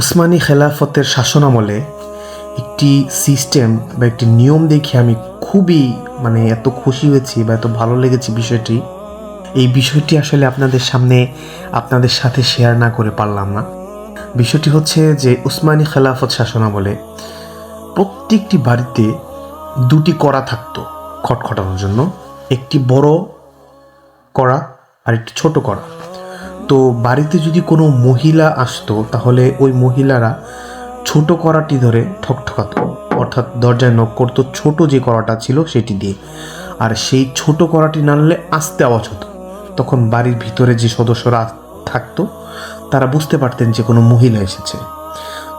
উসমানী খেলাফতের শাসনামলে একটি সিস্টেম বা একটি নিয়ম দেখে আমি খুবই মানে এত খুশি হয়েছি বা এত ভালো লেগেছে বিষয়টি। এই বিষয়টি আসলে আপনাদের সামনে আপনাদের সাথে শেয়ার না করে পারলাম না। বিষয়টি হচ্ছে যে উসমানী খেলাফত শাসনামলে প্রত্যেকটি বাড়িতে দুটি কড়া থাকতো খটখটানোর জন্য। একটি বড় কড়া আর একটি ছোট কড়া। তো বাড়িতে যদি কোনো মহিলা আসতো, তাহলে ওই মহিলারা ছোট করাটি ধরে ঠকঠকাতো। অর্থাৎ দরজায় নক করতো, ছোট যে করাটা ছিল সেটি দিয়ে। আর সেই ছোট কড়াটি নাড়লে আস্তে আওয়াজ হতো। তখন বাড়ির ভিতরে যে সদস্যরা থাকতো, তারা বুঝতে পারতেন যে কোনো মহিলা এসেছে।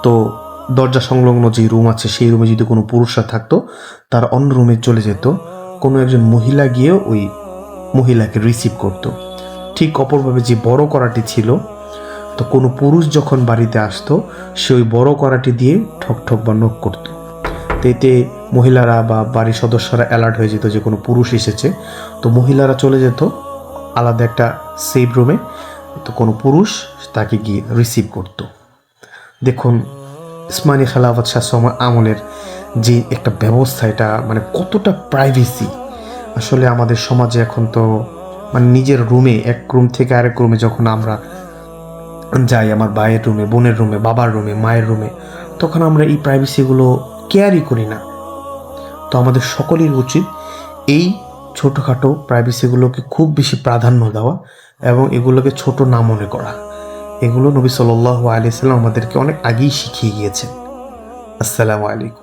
তো দরজা সংলগ্ন যে রুম আছে, সেই রুমে যদি কোনো পুরুষরা থাকতো, তার অন্য রুমে চলে যেত। কোনো একজন মহিলা গিয়েও ওই মহিলাকে রিসিভ করতো। ঠিক অপরভাবে যে বড় করাটি ছিল, তো কোনো পুরুষ যখন বাড়িতে আসতো, সে ওই বড় করাটি দিয়ে ঠক ঠক বা নক করতো। তো এতে মহিলারা বা বাড়ির সদস্যরা অ্যালার্ট হয়ে যেত যে কোনো পুরুষ এসেছে। তো মহিলারা চলে যেত আলাদা একটা সেভ রুমে, তো কোনো পুরুষ তাকে গিয়ে রিসিভ করতো। দেখুন ইসমানী খেলাফত শাসন আমলের যে একটা ব্যবস্থা, এটা মানে কতটা প্রাইভেসি আসলে আমাদের সমাজে এখন তো মানে নিজের রুমে এক রুম থেকে আরেক রুমে যখন আমরা যাই আমার ভাইয়ের রুমে বোনের রুমে বাবার রুমে মায়ের রুমে তখন আমরা এই প্রাইভেসিগুলো কেয়ারই করি না। তো আমাদের সকলের উচিত এই ছোটোখাটো প্রাইভেসিগুলোকে খুব বেশি প্রাধান্য দেওয়া এবং এগুলোকে ছোট না মনে করা। এগুলো নবী সাল্লাহ আলিয়া আমাদেরকে অনেক আগেই শিখিয়ে গিয়েছেন। আসসালামু আলাইকুম।